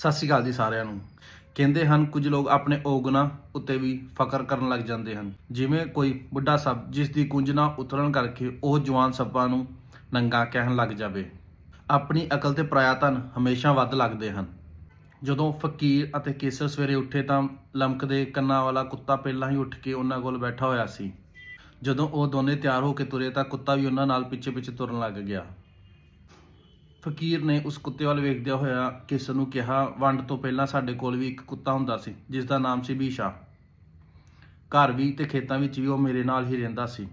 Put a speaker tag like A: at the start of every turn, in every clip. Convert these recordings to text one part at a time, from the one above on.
A: ਸਤਿ ਸ਼੍ਰੀ ਅਕਾਲ ਜੀ ਸਾਰਿਆਂ ਨੂੰ। ਕਹਿੰਦੇ ਹਨ, ਕੁਝ ਲੋਕ ਆਪਣੇ ਔਗਣਾ ਉੱਤੇ ਵੀ ਫਕਰ ਕਰਨ ਲੱਗ ਜਾਂਦੇ ਹਨ। ਜਿਵੇਂ ਕੋਈ ਬੁੱਢਾ ਸੱਪ ਜਿਸ ਦੀ ਕੁੰਝ ਨਾ ਉਤਰਨ ਕਰਕੇ ਉਹ ਜਵਾਨ ਸੱਪਾਂ ਨੂੰ ਨੰਗਾ ਕਹਿਣ ਲੱਗ ਜਾਵੇ। ਆਪਣੀ ਅਕਲ ਤੇ ਪਰਾਇਆ ਧਨ ਹਮੇਸ਼ਾ ਵੱਧ ਲੱਗਦੇ ਹਨ। ਜਦੋਂ ਫਕੀਰ ਅਤੇ ਕੇਸਰ ਸਵੇਰੇ ਉੱਠੇ ਤਾਂ ਲਮਕਦੇ ਕੰਨਾਂ ਵਾਲਾ ਕੁੱਤਾ ਪਹਿਲਾਂ ਹੀ ਉੱਠ ਕੇ ਉਹਨਾਂ ਕੋਲ ਬੈਠਾ ਹੋਇਆ ਸੀ। ਜਦੋਂ ਉਹ ਦੋਨੇ ਤਿਆਰ ਹੋ ਕੇ ਤੁਰੇ ਤਾਂ ਕੁੱਤਾ ਵੀ ਉਹਨਾਂ ਨਾਲ ਪਿੱਛੇ ਪਿੱਛੇ ਤੁਰਨ ਲੱਗ ਗਿਆ। ਫਕੀਰ ਨੇ ਉਸ ਕੁੱਤੇ ਵੱਲ ਵੇਖਦਿਆਂ ਹੋਇਆ ਕੇਸਰ ਨੂੰ ਕਿਹਾ, ਵੰਡ ਤੋਂ ਪਹਿਲਾਂ ਸਾਡੇ ਕੋਲ ਵੀ ਇੱਕ ਕੁੱਤਾ ਹੁੰਦਾ ਸੀ, ਜਿਸ ਦਾ ਨਾਮ ਸੀ ਬੀਸ਼ਾ। ਘਰ ਵੀ ਤੇ ਖੇਤਾਂ ਵਿੱਚ ਵੀ ਉਹ ਮੇਰੇ ਨਾਲ ਹੀ ਰਹਿੰਦਾ ਸੀ।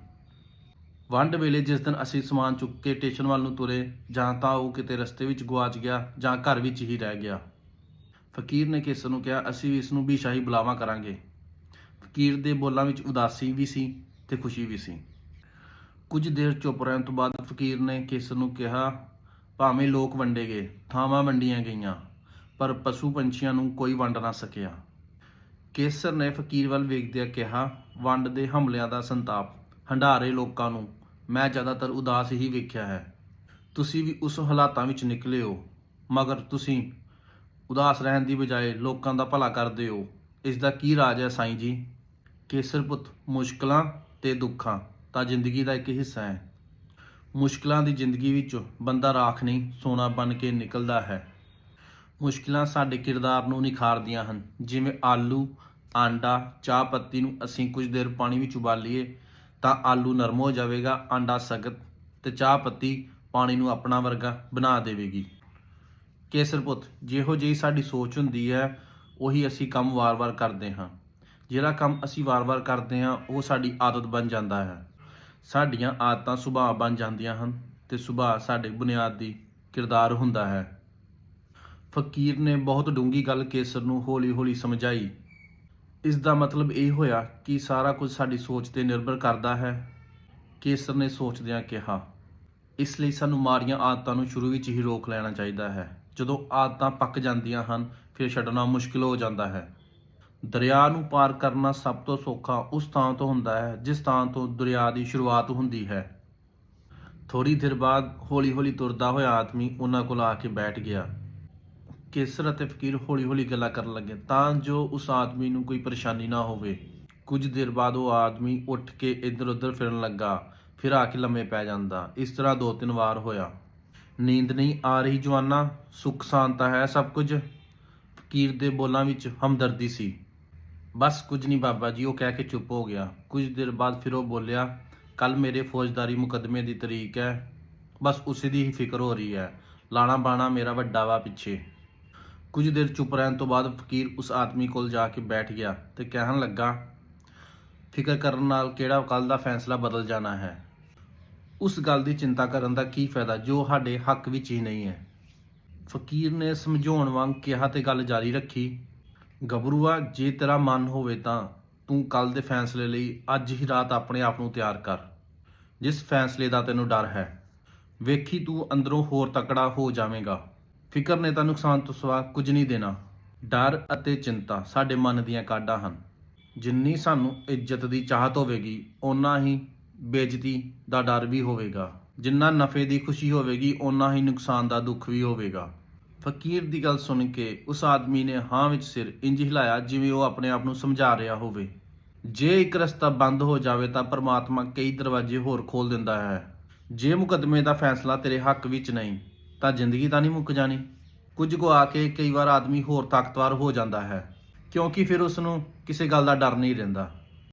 A: ਵੰਡ ਵੇਲੇ ਜਿਸ ਦਿਨ ਅਸੀਂ ਸਮਾਨ ਚੁੱਕ ਕੇ ਸਟੇਸ਼ਨ ਵੱਲ ਨੂੰ ਤੁਰੇ, ਜਾਂ ਤਾਂ ਉਹ ਕਿਤੇ ਰਸਤੇ ਵਿੱਚ ਗੁਆਚ ਗਿਆ, ਜਾਂ ਘਰ ਵਿੱਚ ਹੀ ਰਹਿ ਗਿਆ। ਫਕੀਰ ਨੇ ਕੇਸਰ ਨੂੰ ਕਿਹਾ, ਅਸੀਂ ਵੀ ਇਸ ਨੂੰ ਬੀਸ਼ਾ ਹੀ ਬੁਲਾਵਾ ਕਰਾਂਗੇ। ਫਕੀਰ ਦੇ ਬੋਲਾਂ ਵਿੱਚ ਉਦਾਸੀ ਵੀ ਸੀ ਤੇ ਖੁਸ਼ੀ ਵੀ ਸੀ। ਕੁਝ ਦੇਰ ਚੁੱਪ ਰਹਿਣ ਤੋਂ ਬਾਅਦ ਫਕੀਰ ਨੇ ਕੇਸਰ ਨੂੰ ਕਿਹਾ ਭਾਵੇਂ ਲੋਕ ਵੰਡੇ ਗਏ, ਥਾਵਾਂ ਵੰਡੀਆਂ ਗਈਆਂ, ਪਰ ਪਸ਼ੂ ਪੰਛੀਆਂ ਨੂੰ ਕੋਈ ਵੰਡ ਨਾ ਸਕਿਆ। ਕੇਸਰ ਨੇ ਫਕੀਰ ਵੱਲ ਵੇਖਦਿਆਂ ਕਿਹਾ ਵੰਡ ਦੇ ਹਮਲਿਆਂ ਦਾ ਸੰਤਾਪ, ਹੰਡਾਰੇ ਲੋਕਾਂ ਨੂੰ, ਮੈਂ ਜ਼ਿਆਦਾਤਰ ਉਦਾਸ ਹੀ ਵੇਖਿਆ ਹੈ। ਤੁਸੀਂ ਵੀ ਉਸ ਹਾਲਾਤਾਂ ਵਿੱਚ ਨਿਕਲੇ ਹੋ, ਮਗਰ ਤੁਸੀਂ ਉਦਾਸ ਰਹਿਣ ਦੀ ਬਜਾਏ ਲੋਕਾਂ ਦਾ ਭਲਾ ਕਰਦੇ ਹੋ। ਇਸ ਦਾ ਕੀ ਰਾਜ ਹੈ ਸਾਈਂ ਜੀ? ਕੇਸਰ ਪੁੱਤ, ਮੁਸ਼ਕਲਾਂ ਤੇ ਦੁੱਖਾਂ ਤਾਂ ਜ਼ਿੰਦਗੀ ਦਾ ਇੱਕ ਹਿੱਸਾ ਹੈ। ਮੁਸ਼ਕਲਾਂ ਦੀ ਜ਼ਿੰਦਗੀ ਵਿੱਚੋਂ ਬੰਦਾ ਰਾਖ ਨਹੀਂ, ਸੋਨਾ ਬਣ ਕੇ ਨਿਕਲਦਾ ਹੈ। ਮੁਸ਼ਕਲਾਂ ਸਾਡੇ ਕਿਰਦਾਰ ਨੂੰ ਨਿਖਾਰਦੀਆਂ ਹਨ। ਜਿਵੇਂ ਆਲੂ, ਆਂਡਾ, ਚਾਹ ਪੱਤੀ ਨੂੰ ਅਸੀਂ ਕੁਝ ਦੇਰ ਪਾਣੀ ਵਿੱਚ ਉਬਾਲੀਏ ਤਾਂ ਆਲੂ ਨਰਮ ਹੋ ਜਾਵੇਗਾ, ਆਂਡਾ ਸਖਤ ਤੇ ਚਾਹ ਪੱਤੀ ਪਾਣੀ ਨੂੰ ਆਪਣਾ ਵਰਗਾ ਬਣਾ ਦੇਵੇਗੀ। ਕੇਸਰ ਪੁੱਤ, ਜਿਹੋ ਜਿਹੀ ਸਾਡੀ ਸੋਚ ਹੁੰਦੀ ਹੈ, ਉਹੀ ਅਸੀਂ ਕੰਮ ਵਾਰ-ਵਾਰ ਕਰਦੇ ਹਾਂ। ਜਿਹੜਾ ਕੰਮ ਅਸੀਂ ਵਾਰ-ਵਾਰ ਕਰਦੇ ਹਾਂ, ਉਹ ਸਾਡੀ ਆਦਤ ਬਣ ਜਾਂਦਾ ਹੈ। ਸਾਡੀਆਂ ਆਦਤਾਂ ਸੁਭਾਅ ਬਣ ਜਾਂਦੀਆਂ ਹਨ ਤੇ ਸੁਭਾਅ ਸਾਡੇ ਬੁਨਿਆਦੀ ਕਿਰਦਾਰ ਹੁੰਦਾ ਹੈ। ਫਕੀਰ ਨੇ ਬਹੁਤ ਡੂੰਗੀ ਗੱਲ ਕੇਸਰ ਨੂੰ ਹੌਲੀ-ਹੌਲੀ ਸਮਝਾਈ। ਇਸ ਦਾ ਮਤਲਬ ਇਹ ਹੋਇਆ ਕਿ ਸਾਰਾ ਕੁਝ ਸਾਡੀ ਸੋਚ ਤੇ ਨਿਰਭਰ ਕਰਦਾ ਹੈ, ਕੇਸਰ ਨੇ ਸੋਚਦਿਆਂ ਕਿਹਾ। ਇਸ ਲਈ ਸਾਨੂੰ ਮਾੜੀਆਂ ਆਦਤਾਂ ਨੂੰ ਸ਼ੁਰੂ ਵਿੱਚ ਹੀ ਰੋਕ ਲੈਣਾ ਚਾਹੀਦਾ ਹੈ। ਜਦੋਂ ਆਦਤਾਂ ਪੱਕ ਜਾਂਦੀਆਂ ਹਨ, ਫਿਰ ਛੱਡਣਾ ਮੁਸ਼ਕਿਲ ਹੋ ਜਾਂਦਾ ਹੈ। ਦਰਿਆ ਨੂੰ ਪਾਰ ਕਰਨਾ ਸਭ ਤੋਂ ਸੌਖਾ ਉਸ ਥਾਂ ਤੋਂ ਹੁੰਦਾ ਹੈ, ਜਿਸ ਥਾਂ ਤੋਂ ਦਰਿਆ ਦੀ ਸ਼ੁਰੂਆਤ ਹੁੰਦੀ ਹੈ। ਥੋੜੀ ਦੇਰ ਬਾਅਦ ਹੌਲੀ-ਹੌਲੀ ਤੁਰਦਾ ਹੋਇਆ ਆਦਮੀ ਉਹਨਾਂ ਕੋਲ ਆ ਕੇ ਬੈਠ ਗਿਆ। ਕੇਸਰ ਅਤੇ ਫਕੀਰ ਹੌਲੀ-ਹੌਲੀ ਗੱਲਾਂ ਕਰਨ ਲੱਗੇ, ਤਾਂ ਜੋ ਉਸ ਆਦਮੀ ਨੂੰ ਕੋਈ ਪਰੇਸ਼ਾਨੀ ਨਾ ਹੋਵੇ। ਕੁਝ ਦੇਰ ਬਾਅਦ ਉਹ ਆਦਮੀ ਉੱਠ ਕੇ ਇੱਧਰ-ਉੱਧਰ ਫਿਰਨ ਲੱਗਾ, ਫਿਰ ਆ ਕੇ ਲੰਮੇ ਪੈ ਜਾਂਦਾ। ਇਸ ਤਰ੍ਹਾਂ ਦੋ ਤਿੰਨ ਵਾਰ ਹੋਇਆ। ਨੀਂਦ ਨਹੀਂ ਆ ਰਹੀ ਜਵਾਨਾ ਸੁੱਖ ਸ਼ਾਂਤਾ ਹੈ ਸਭ ਕੁਝ। ਫਕੀਰ ਦੇ ਬੋਲਾਂ ਵਿੱਚ ਹਮਦਰਦੀ ਸੀ। ਬਸ ਕੁਝ ਨਹੀਂ ਬਾਬਾ ਜੀ, ਉਹ ਕਹਿ ਕੇ ਚੁੱਪ ਹੋ ਗਿਆ। ਕੁਝ ਦੇਰ ਬਾਅਦ ਫਿਰ ਉਹ ਬੋਲਿਆ ਕੱਲ ਮੇਰੇ ਫੌਜਦਾਰੀ ਮੁਕੱਦਮੇ ਦੀ ਤਰੀਕ ਹੈ। ਬਸ ਉਸੇ ਦੀ ਹੀ ਫਿਕਰ ਹੋ ਰਹੀ ਹੈ। ਲਾਣਾ ਬਾਣਾ ਮੇਰਾ ਵੱਡਾ ਵਾ ਪਿੱਛੇ। ਕੁਝ ਦੇਰ ਚੁੱਪ ਰਹਿਣ ਤੋਂ ਬਾਅਦ ਫਕੀਰ ਉਸ ਆਦਮੀ ਕੋਲ ਜਾ ਕੇ ਬੈਠ ਗਿਆ ਤੇ ਕਹਿਣ ਲੱਗਾ, ਫਿਕਰ ਕਰਨ ਨਾਲ ਕਿਹੜਾ ਕੱਲ ਦਾ ਫੈਸਲਾ ਬਦਲ ਜਾਣਾ ਹੈ? ਉਸ ਗੱਲ ਦੀ ਚਿੰਤਾ ਕਰਨ ਦਾ ਕੀ ਫਾਇਦਾ, ਜੋ ਸਾਡੇ ਹੱਕ ਵਿੱਚ ਹੀ ਨਹੀਂ ਹੈ। ਫਕੀਰ ਨੇ ਸਮਝਾਉਣ ਵਾਂਗ ਕਿਹਾ ਤੇ ਗੱਲ ਜਾਰੀ ਰੱਖੀ। ਗੱਭਰੂਆ, ਜੇ ਤੇਰਾ ਮਨ ਹੋਵੇ ਤਾਂ ਤੂੰ ਕੱਲ ਦੇ ਫੈਸਲੇ ਲਈ ਅੱਜ ਹੀ ਰਾਤ ਆਪਣੇ ਆਪ ਨੂੰ ਤਿਆਰ ਕਰ। ਜਿਸ ਫੈਸਲੇ ਦਾ ਤੈਨੂੰ ਡਰ ਹੈ, ਵੇਖੀ ਤੂੰ ਅੰਦਰੋਂ ਹੋਰ ਤਕੜਾ ਹੋ ਜਾਵੇਂਗਾ। ਫਿਕਰ ਨੇ ਤਾਂ ਨੁਕਸਾਨ ਤੋਂ ਸਿਵਾ ਕੁਝ ਨਹੀਂ ਦੇਣਾ। ਡਰ ਅਤੇ ਚਿੰਤਾ ਸਾਡੇ ਮਨ ਦੀਆਂ ਕਾਢਾਂ ਹਨ। ਜਿੰਨੀ ਸਾਨੂੰ ਇੱਜ਼ਤ ਦੀ ਚਾਹਤ ਹੋਵੇਗੀ, ਓਨਾ ਹੀ ਬੇਇੱਜ਼ਤੀ ਦਾ ਡਰ ਵੀ ਹੋਵੇਗਾ। ਜਿੰਨਾ ਨਫੇ ਦੀ ਖੁਸ਼ੀ ਹੋਵੇਗੀ, ਓਨਾ ਹੀ ਨੁਕਸਾਨ ਦਾ ਦੁੱਖ ਵੀ ਹੋਵੇਗਾ। ਫਕੀਰ ਦੀ ਗੱਲ ਸੁਣ ਕੇ ਉਸ ਆਦਮੀ ਨੇ ਹਾਂ ਵਿੱਚ ਸਿਰ ਇੰਜ ਹਿਲਾਇਆ ਜਿਵੇਂ ਉਹ ਆਪਣੇ ਆਪ ਨੂੰ ਸਮਝਾ ਰਿਹਾ ਹੋਵੇ। ਜੇ ਇੱਕ ਰਸਤਾ ਬੰਦ ਹੋ ਜਾਵੇ ਤਾਂ ਪਰਮਾਤਮਾ ਕਈ ਦਰਵਾਜ਼ੇ ਹੋਰ ਖੋਲ ਦਿੰਦਾ ਹੈ। ਜੇ ਮੁਕੱਦਮੇ ਦਾ ਫੈਸਲਾ ਤੇਰੇ ਹੱਕ ਵਿੱਚ ਨਹੀਂ, ਤਾਂ ਜ਼ਿੰਦਗੀ ਤਾਂ ਨਹੀਂ ਮੁੱਕ ਜਾਣੀ। ਕੁਝ ਗਵਾ ਕੇ ਕਈ ਵਾਰ ਆਦਮੀ ਹੋਰ ਤਾਕਤਵਰ ਹੋ ਜਾਂਦਾ ਹੈ, ਕਿਉਂਕਿ ਫਿਰ ਉਸ ਨੂੰ ਕਿਸੇ ਗੱਲ ਦਾ ਡਰ ਨਹੀਂ ਰਹਿੰਦਾ।